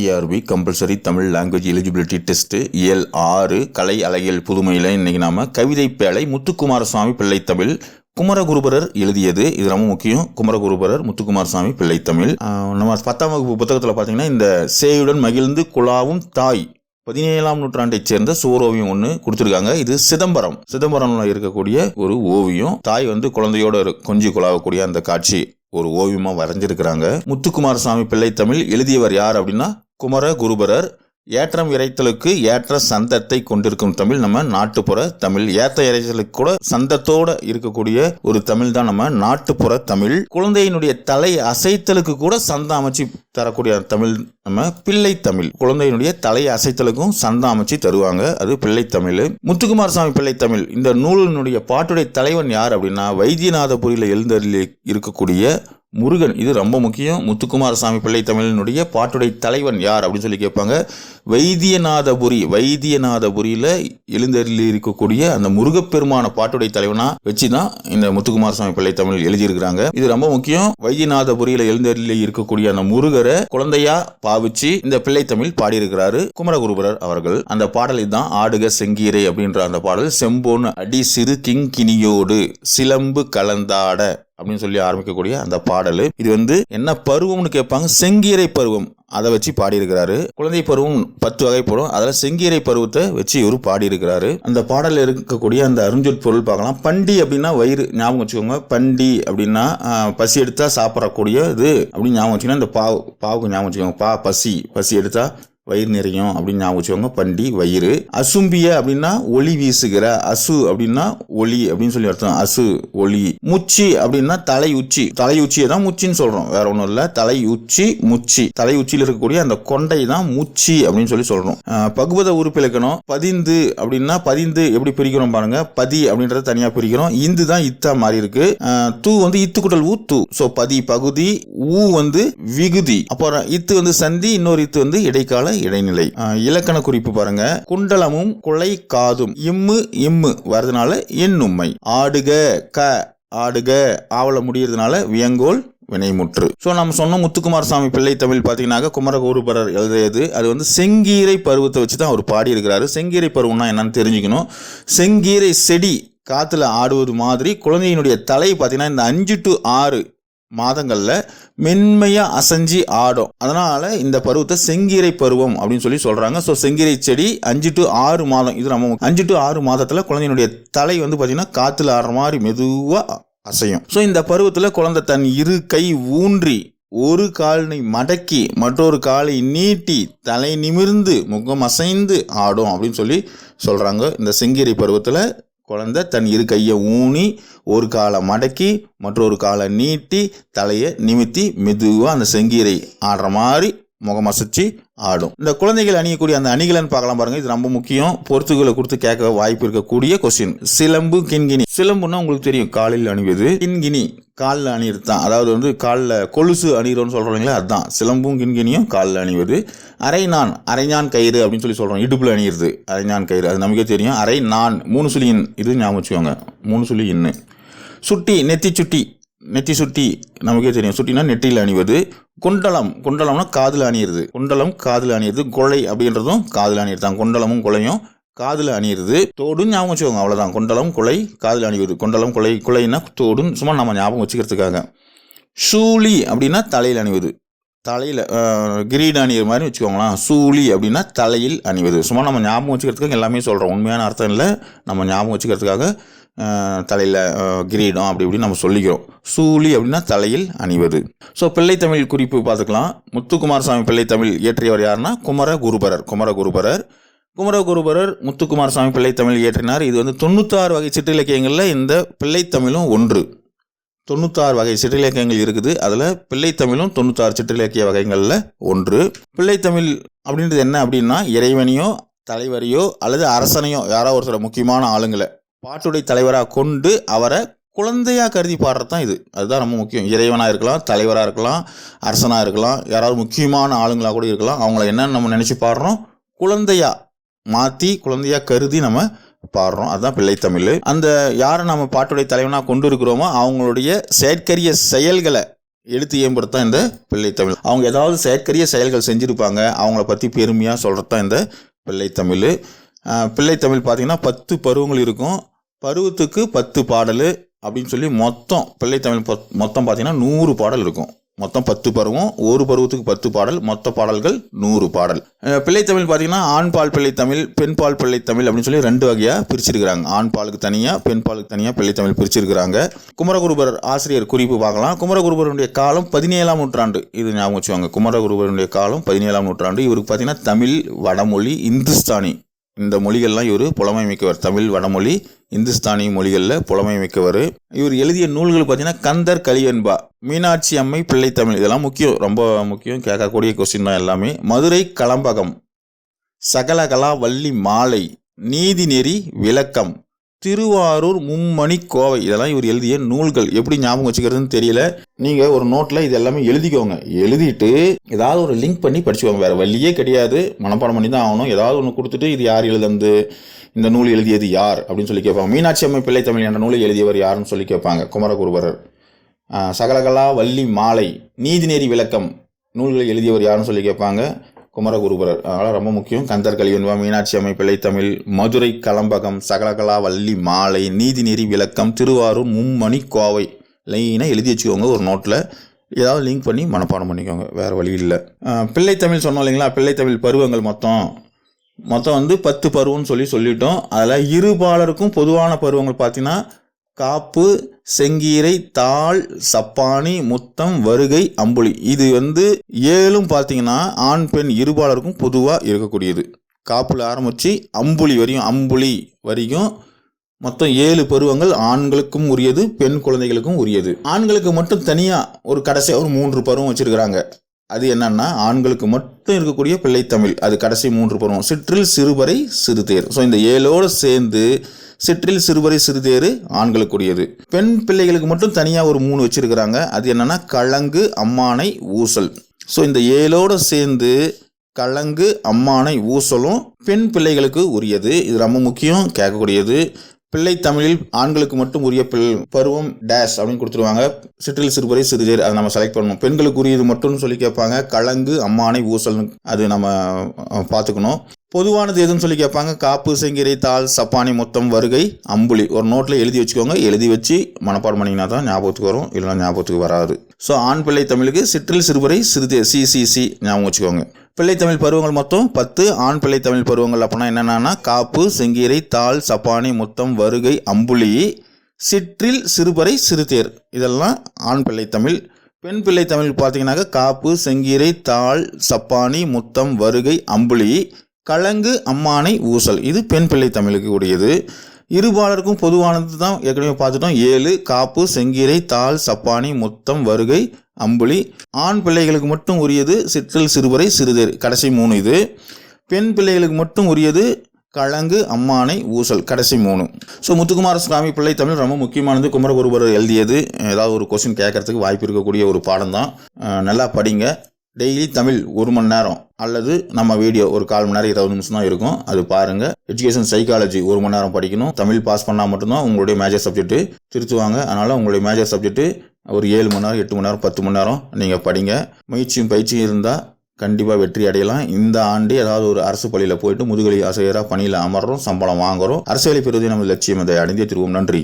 TRB compulsory Tamil language eligibility test இயல் ஆறு கலை அழகியல் புதுமையில் இன்னைக்கு நாம கவிதை பேழை முத்துக்குமாரசுவாமி பிள்ளைத்தமிழ் குமரகுருபரர் எழுதியது. இது ரொம்ப முக்கியம். குமரகுருபரர் முத்துக்குமாரசாமி பிள்ளைத்தமிழ் நம்ம பத்தாம் வகுப்பு புத்தகத்தில் பார்த்தீங்கன்னா இந்த சேயுடன் மகிழ்ந்து குழாவும் தாய் பதினேழாம் நூற்றாண்டைச் சேர்ந்த சுவரோவியம் ஒன்று கொடுத்துருக்காங்க. இது சிதம்பரம். சிதம்பரம்ல இருக்கக்கூடிய ஒரு ஓவியம். தாய் வந்து குழந்தையோட கொஞ்சி குழாவக்கூடிய அந்த காட்சி ஒரு ஓவியமாக வரைஞ்சிருக்கிறாங்க. முத்துக்குமாரசாமி பிள்ளை தமிழ் எழுதியவர் யார் அப்படின்னா குமர குருபரர் ஏற்றம் இறைத்தலுக்கு ஏற்ற சந்தத்தை கொண்டிருக்கும் தமிழ் நம்ம நாட்டுப்புற தமிழ். ஏற்ற இறைத்தலுக்கு கூட சந்தத்தோட இருக்கக்கூடிய ஒரு தமிழ் தான் நம்ம நாட்டுப்புற தமிழ். குழந்தையினுடைய தலை அசைத்தலுக்கு கூட சந்தம் அமைச்சு தரக்கூடிய தமிழ் நம்ம பிள்ளை தமிழ். குழந்தையினுடைய தலை அசைத்தலுக்கும் சந்தம் அமைச்சு தருவாங்க. அது பிள்ளை தமிழ். முத்துக்குமாரசாமி பிள்ளை தமிழ். இந்த நூலினுடைய பாட்டுடைய தலைவன் யார் அப்படின்னா வைத்தியநாதபுரியில் எழுந்தருளி இருக்கக்கூடிய முருகன் இது ரொம்ப முக்கியம். முத்துக்குமாரசாமி பிள்ளை தமிழனுடைய பாட்டுடைய தலைவன் யார் அப்படின்னு சொல்லி கேட்பாங்க. வைத்தியநாதபுரி வைத்தியநாதபுரியில் எழுந்தருளி இருக்கக்கூடிய அந்த முருகப்பெருமான பாட்டுடைய தலைவனா வச்சு தான் இந்த முத்துக்குமாரசாமி பிள்ளை தமிழ் எழுதியிருக்கிறாங்க. இது ரொம்ப முக்கியம். வைத்தியநாதபுரியில் எழுந்தருளி இருக்கக்கூடிய அந்த முருகரை குழந்தையா பாவிச்சு இந்த பிள்ளை தமிழ் பாடியிருக்கிறாரு குமரகுருபரர் அவர்கள். அந்த பாடலை தான் ஆடுக செங்கீரை அப்படின்ற அந்த பாடல். செம்போன் அடி சிறு கிங்கினியோடு சிலம்பு கலந்தாட அப்படின்னு சொல்லி ஆரம்பிக்கக்கூடிய அந்த பாடல். இது வந்து என்ன பருவம்னு கேட்பாங்க? செங்கீரை பருவம். அதை வச்சு பாடியிருக்கிறாரு. குழந்தை பருவம் பத்து வகைப்படும் அதில் செங்கீரை பருவத்தை வச்சு இவர் பாடியிருக்கிறாரு. அந்த பாடலில் இருக்கக்கூடிய அந்த அருஞ்சொல் பொருள் பார்க்கலாம். பண்டி அப்படின்னா வயிறு. ஞாபகம் வச்சுக்கோங்க. பண்டி அப்படின்னா பசி எடுத்தா சாப்பிடக்கூடிய இது அப்படின்னு ஞாபகம் வச்சுக்கோங்க. இந்த பாவு பாவுக்கு ஞாபகம் வச்சுக்கோங்க. பா பசி. பசி எடுத்தா வயிறு நிறையும் அப்படின்னு ஞாபகம் வச்சுக்கோங்க. பண்டி வயிறு. அசும்பிய அப்படின்னா ஒளி வீசுகிற அசு அப்படின்னா ஒளி அப்படின்னு சொல்லி அர்த்தம். அசு ஒளி. முச்சி அப்படின்னா தலை உச்சி தலை உச்சியை தான் முச்சின்னு சொல்றோம். வேற ஒன்றும் இல்லை. தலை உச்சி முச்சி. தலை உச்சியில் இருக்கக்கூடிய அந்த கொண்டை தான் முச்சி அப்படின்னு சொல்லி சொல்றோம். ஆஹ் பகுபத உறுப்பிலக்கணம் பதிந்து அப்படின்னா பதிந்து எப்படி பிரிக்கிறோம் பாருங்க. பதி அப்படின்றத தனியாக பிரிக்கிறோம். இந்து தான் இத்தா மாறி இருக்கு. தூ வந்து இத்து குட்டல் ஊ தூ ஸோ பதி பகுதி ஊ வந்து விகுதி. அப்புறம் இத்து வந்து சந்தி இன்னொரு இத்து வந்து இடைக்கால இடைநிலை. இலக்கண குறிப்பு பாருங்க. குண்டலமும் குலை காதும் இம்மு இம்மு வரதுனால எண்ணும்மை. ஆடுக க ஆடுக ஆவல முடியறதுனால வியங்கோல் வினைமுற்று. ஸோ நம்ம சொன்ன முத்துக்குமார் சாமி பிள்ளை தமிழ் பார்த்தீங்கன்னாக்க குமரகோருபரர் எழுதியது. அது வந்து செங்கீரை பருவத்தை வச்சு தான் அவர் பாடியிருக்கிறாரு. செங்கீரை பருவம்னா என்னன்னு தெரிஞ்சுக்கணும். செங்கீரை செடி காற்றுல ஆடுவது மாதிரி குழந்தையினுடைய தலை பார்த்தீங்கன்னா இந்த அஞ்சு டு ஆறு மாதங்களில் மென்மையாக அசைஞ்சு ஆடும். அதனால் இந்த பருவத்தை செங்கீரை பருவம் அப்படின்னு சொல்லி சொல்கிறாங்க ஸோ செங்கீரை செடி அஞ்சு டு ஆறு மாதம் இது நம்ம அஞ்சு டு ஆறு மாதத்தில் குழந்தையினுடைய தலை வந்து பார்த்திங்கன்னா காற்றுல ஆடுற மாதிரி மெதுவாக அசையும். ஸோ இந்த பருவத்தில் குழந்தை தன் இரு கை ஊன்றி ஒரு காலினை மடக்கி மற்றொரு காலை நீட்டி தலை நிமிர்ந்து முகம் அசைந்து ஆடும் அப்படின்னு சொல்லி சொல்கிறாங்க இந்த செங்கீரை பருவத்தில் குழந்தை தன் இரு கையை ஊனி ஒரு காலை மடக்கி மற்றொரு காலை நீட்டி தலையை நிமித்தி மெதுவாக அந்த செங்கீரை ஆடுற மாதிரி முகம் அசைச்சு ஆடும். இந்த குழந்தைகள் அணியக்கூடிய அந்த அணிகலன் பார்க்கலாம் பாருங்க. இது ரொம்ப முக்கியம். பொறுத்துகளை கொடுத்து கேட்க வாய்ப்பு இருக்கக்கூடிய கொஸ்டின் சிலம்பு கிண்கிணி. சிலம்புன்னா உங்களுக்கு தெரியும். காலில் அணிவது. கிண்கிணி காலில் அணியிறது தான். அதாவது வந்து காலில் கொலுசு அணிகிறோம்னு சொல்கிறோங்களே அதுதான். சிலம்பும் கிண்கிணியும் காலில் அணிவது. அரைநான் அரைஞான் கயிறு அப்படின்னு சொல்லி சொல்கிறோம் இடுப்பில் அணியிறது. அரைஞான் கயிறு. அது நமக்கே தெரியும். அரை நான் மூணு சுழியின் இது ஞாபகம் வச்சுக்கோங்க. மூணு சுழி இன்னு சுட்டி நெத்தி சுட்டி. நெத்தி சுட்டி நமக்கே தெரியும். சுட்டினா நெற்றியில் அணிவது. குண்டலம். குண்டலம்னா காதில் அணியிறது. குண்டலம் காதில் அணியிறது. கொலை அப்படின்றதும் காதில் அணியிறது தான். குண்டலமும் கொலையும் காதில் அணியிறது. தோடுன்னு ஞாபகம் வச்சுக்கோங்க அவ்வளோதான் குண்டலம் குலை காதில் அணிவது. குண்டலம் குலை குலைன்னா தோடுன்னு சும்மா நம்ம ஞாபகம் வச்சுக்கிறதுக்காக. சூளி அப்படின்னா தலையில் அணிவது. தலையில் கிரீடு அணிகிற மாதிரி வச்சுக்கோங்களேன். சூளி அப்படின்னா தலையில் அணிவது. சும்மா நம்ம ஞாபகம் வச்சுக்கிறதுக்காக எல்லாமே சொல்கிறோம் உண்மையான அர்த்தம் இல்லை. நம்ம ஞாபகம் வச்சுக்கிறதுக்காக தலையில் கிரீடம் அப்படி இப்படி நம்ம சொல்லிக்கிறோம். சூழி அப்படின்னா தலையில் அணிவது. ஸோ பிள்ளைத்தமிழ் குறிப்பு பார்த்துக்கலாம். முத்துக்குமாரசாமி பிள்ளைத்தமிழ் இயற்றியவர் யாருன்னா குமர குருபரர். குமர குருபரர். குமரகுருபரர் முத்துக்குமாரசாமி பிள்ளைத்தமிழ் இயற்றினார். இது வந்து தொண்ணூத்தாறு வகை சிற்றிலக்கியங்களில் இந்த பிள்ளைத்தமிழும் ஒன்று. தொண்ணூத்தாறு வகை சிற்றிலக்கியங்கள் இருக்குது. அதில் பிள்ளைத்தமிழும் தொண்ணூத்தாறு சிற்றிலக்கிய வகைகளில் ஒன்று. பிள்ளைத்தமிழ் அப்படின்றது என்ன அப்படின்னா இறைவனையோ தலைவரையோ அல்லது அரசனையோ யாரோ ஒரு சில முக்கியமான ஆளுங்களை பாட்டுடைய தலைவராக கொண்டு அவரை குழந்தையாக கருதி பாடுறது தான் இது. அதுதான் ரொம்ப முக்கியம். இறைவனாக இருக்கலாம் தலைவராக இருக்கலாம் அரசனாக இருக்கலாம் யாராவது முக்கியமான ஆளுங்களாக கூட இருக்கலாம். அவங்கள என்னன்னு நம்ம நினச்சி பாடுறோம். குழந்தையாக மாற்றி குழந்தையாக கருதி நம்ம பாடுறோம். அதுதான் பிள்ளைத்தமிழ் அந்த யாரை நம்ம பாட்டுடைய தலைவனாக கொண்டு இருக்கிறோமோ அவங்களுடைய செயற்கரிய செயல்களை எடுத்து ஏம்புறது தான் இந்த பிள்ளைத்தமிழ் அவங்க ஏதாவது செயற்கரிய செயல்கள் செஞ்சுருப்பாங்க. அவங்கள பற்றி பெருமையாக சொல்கிறது தான் இந்த பிள்ளைத்தமிழ் பிள்ளைத்தமிழ் பார்த்திங்கன்னா பத்து பருவங்கள் இருக்கும். பருவத்துக்கு பத்து பாடல் அப்படின்னு சொல்லி மொத்தம் பிள்ளைத்தமிழ் பொ- மொத்தம் பார்த்தீங்கன்னா நூறு பாடல் இருக்கும். மொத்தம் பத்து பருவம் ஒரு பருவத்துக்கு பத்து பாடல் மொத்த பாடல்கள் நூறு பாடல். பிள்ளைத்தமிழ் பார்த்தீங்கன்னா ஆண் பால் பிள்ளைத்தமிழ் பெண் பால் பிள்ளைத்தமிழ் அப்படின்னு சொல்லி ரெண்டு வகையாக பிரிச்சிருக்கிறாங்க. ஆண் பாலுக்கு தனியாக பெண் பாலுக்கு தனியாக பிள்ளைத்தமிழ் பிரிச்சிருக்கிறாங்க. குமரகுருபர் ஆசிரியர் குறிப்பு பார்க்கலாம். குமரகுருபருடைய காலம் பதினேழாம் நூற்றாண்டு. இது ஞாபகம் வச்சுவாங்க குமரகுருபருடைய காலம் பதினேழாம் நூற்றாண்டு. இவருக்கு பார்த்தீங்கன்னா தமிழ் வடமொழி இந்துஸ்தானி இந்த மொழிகள்லாம் இவர் புலமை மிக்கவர் தமிழ் வடமொழி இந்துஸ்தானி மொழிகளில் புலமை மிக்கவர் இவர் எழுதிய நூல்கள் பார்த்தீங்கன்னா கந்தர் கலியன்பா மீனாட்சி அம்மை பிள்ளைத்தமிழ் இதெல்லாம் முக்கியம் ரொம்ப முக்கியம். கேட்கக்கூடிய கொஸ்டின் தான் எல்லாமே. மதுரை களம்பகம் சகலகலா வள்ளி மாலை நீதிநெறி விளக்கம். திருவாரூர் மும்மணி கோவை. இதெல்லாம் இவர் எழுதிய நூல்கள். எப்படி ஞாபகம் வச்சுக்கிறதுன்னு தெரியல. நீங்கள் ஒரு நோட்டில் இது எல்லாமே எழுதிக்கோங்க. எழுதிட்டு ஏதாவது ஒரு லிங்க் பண்ணி படிச்சுக்கோங்க. வேறு வழியே கிடையாது. மனப்பாடம் பண்ணி தான் ஆகணும். ஏதாவது ஒன்று கொடுத்துட்டு இது யார் எழுதுனது இந்த நூல் எழுதியது யார் அப்படின்னு சொல்லி கேட்பாங்க. மீனாட்சி அம்மை பிள்ளை தமிழ் என்ற நூலை எழுதியவர் யாருன்னு சொல்லி கேட்பாங்க. குமரகுருபரர். சகலகலா வள்ளி மாலை நீதிநெறி விளக்கம் நூல்களை எழுதியவர் யாருன்னு சொல்லி கேட்பாங்க. குமரகுருபரர். அதனால் ரொம்ப முக்கியம். கந்தர் கலிவெண்பா மீனாட்சி அம்மை பிள்ளைத்தமிழ் மதுரை கலம்பகம் சகலகலா வள்ளி மாலை நீதிநெறி விளக்கம் திருவாரூர் மும்மணி கோவை. லைனாக எழுதி வச்சுக்கோங்க ஒரு நோட்டில் ஏதாவது லிங்க் பண்ணி மனப்பாடம் பண்ணிக்கோங்க. வேறு வழி இல்லை. பிள்ளைத்தமிழ் சொன்னோம் இல்லைங்களா? பிள்ளைத்தமிழ் பருவங்கள் மொத்தம். மொத்தம் வந்து பத்து பருவம்னு சொல்லி சொல்லிட்டோம். அதில் இருபாலருக்கும் பொதுவான பருவங்கள் பார்த்தீங்கன்னா காப்பு செங்கீரை தாள் சப்பானி முத்தம் வருகை அம்புலி. இது வந்து ஏழும் பார்த்தீங்கன்னா ஆண் பெண் இருபாலருக்கும் பொதுவாக இருக்கக்கூடியது. காப்புல ஆரம்பித்து அம்புலி வரையும் அம்புலி வரையும் மொத்தம் ஏழு பருவங்கள் ஆண்களுக்கும் உரியது பெண் குழந்தைகளுக்கும் உரியது. ஆண்களுக்கு மட்டும் தனியாக ஒரு கடைசியாக ஒரு மூன்று பருவம் வச்சுருக்கிறாங்க. அது என்னன்னா ஆண்களுக்கு மட்டும் இருக்கக்கூடிய பிள்ளைத்தமிழ் அது கடைசி மூன்று பருவம். சிற்றில் சிறுபறை சிறுதேர். ஸோ இந்த ஏழோடு சேர்ந்து சிற்றில் சிறுவரை சிறுதேறு ஆண்களுக்குரியது. பெண் பிள்ளைகளுக்கு மட்டும் தனியாக ஒரு மூணு வச்சிருக்கிறாங்க. அது என்னன்னா கழங்கு அம்மானை ஊசல். ஸோ இந்த ஏழோடு சேர்ந்து கழங்கு அம்மானை ஊசலும் பெண் பிள்ளைகளுக்கு உரியது. இது ரொம்ப முக்கியம் கேட்கக்கூடியது. பிள்ளை தமிழில் ஆண்களுக்கு மட்டும் உரிய பிள் பருவம் டேஷ் அப்படின்னு கொடுத்துருவாங்க. சிற்றில் சிறுவரை சிறுதேர் அதை நம்ம செலக்ட் பண்ணணும். பெண்களுக்கு உரியது மட்டும்னு சொல்லி கேட்பாங்க. கலங்கு அம்மானை ஊசல் அது நம்ம பார்த்துக்கணும். பொதுவானது எதுன்னு சொல்லி கேட்பாங்க. காப்பு செங்கிரை தாள் சப்பானி மொத்தம் வருகை அம்புலி. ஒரு நோட்டில் எழுதி வச்சுக்கோங்க. எழுதி வச்சு மனப்பாடம் பண்ணிங்கன்னா தான் ஞாபகத்துக்கு வரும். இல்லைனா ஞாபகத்துக்கு வராது. ஸோ ஆண் பிள்ளை தமிழுக்கு சிற்றில் சிறுபறை சிறுதே சிசிசி ஞாபகம் வச்சுக்கோங்க. பிள்ளை தமிழ் பருவங்கள் மொத்தம் பத்து ஆண் பிள்ளை தமிழ் பருவங்கள் அப்படின்னா என்னென்னா காப்பு செங்கீரை தாள் சப்பானி முத்தம் வருகை அம்புலி சிற்றில் சிறுபறை சிறுதேர். இதெல்லாம் ஆண் பிள்ளை தமிழ். பெண் பிள்ளை தமிழ் பார்த்தீங்கன்னாக்கா காப்பு செங்கீரை தாள் சப்பானி முத்தம் வருகை அம்புலி கலங்கு அம்மானை ஊசல். இது பெண் பிள்ளை தமிழுக்கு உடையது இருபாலருக்கும் பொதுவானது தான் ஏற்கனவே பார்த்துட்டோம். ஏழு காப்பு செங்கீரை தாள் சப்பானி முத்தம் வருகை அம்புலி. ஆண் பிள்ளைகளுக்கு மட்டும் உரியது சிற்றில் சிறுவரை சிறுதேர். கடைசி மூணு இது. பெண் பிள்ளைகளுக்கு மட்டும் உரியது கழங்கு அம்மானை ஊசல். கடைசி மூணு. ஸோ முத்துக்குமார சுவாமி பிள்ளை தமிழ் ரொம்ப முக்கியமானது. குமரகுருபர் எழுதியது. ஏதாவது ஒரு கொஸ்டின் கேட்கறதுக்கு வாய்ப்பு இருக்கக்கூடிய ஒரு பாடம் தான். நல்லா படிங்க. டெய்லி தமிழ் ஒரு மணி நேரம் அல்லது நம்ம வீடியோ ஒரு கால் மணி நேரம் இருபது நிமிஷம் தான் இருக்கும். அது பாருங்க. எஜுகேஷன் சைக்காலஜி ஒரு மணி நேரம் படிக்கணும். தமிழ் பாஸ் பண்ணால் மட்டும்தான் உங்களுடைய மேஜர் சப்ஜெக்ட் திருத்துவாங்க. அதனால் உங்களுடைய மேஜர் சப்ஜெக்ட் ஒரு ஏழு மணி நேரம் எட்டு மணி நேரம் பத்து மணி நேரம் நீங்கள் படிங்க. முயற்சியும் பயிற்சியும் இருந்தால் கண்டிப்பாக வெற்றி அடையலாம். இந்த ஆண்டு ஏதாவது ஒரு அரசு பள்ளியில் போயிட்டு முதுகலை ஆசிரியராக பணியில் அமர்றோம் சம்பளம் வாங்குறோம். அரசியலை பெறுவதே நம்ம லட்சியம். அதை அடைந்தே திருவோம். நன்றி.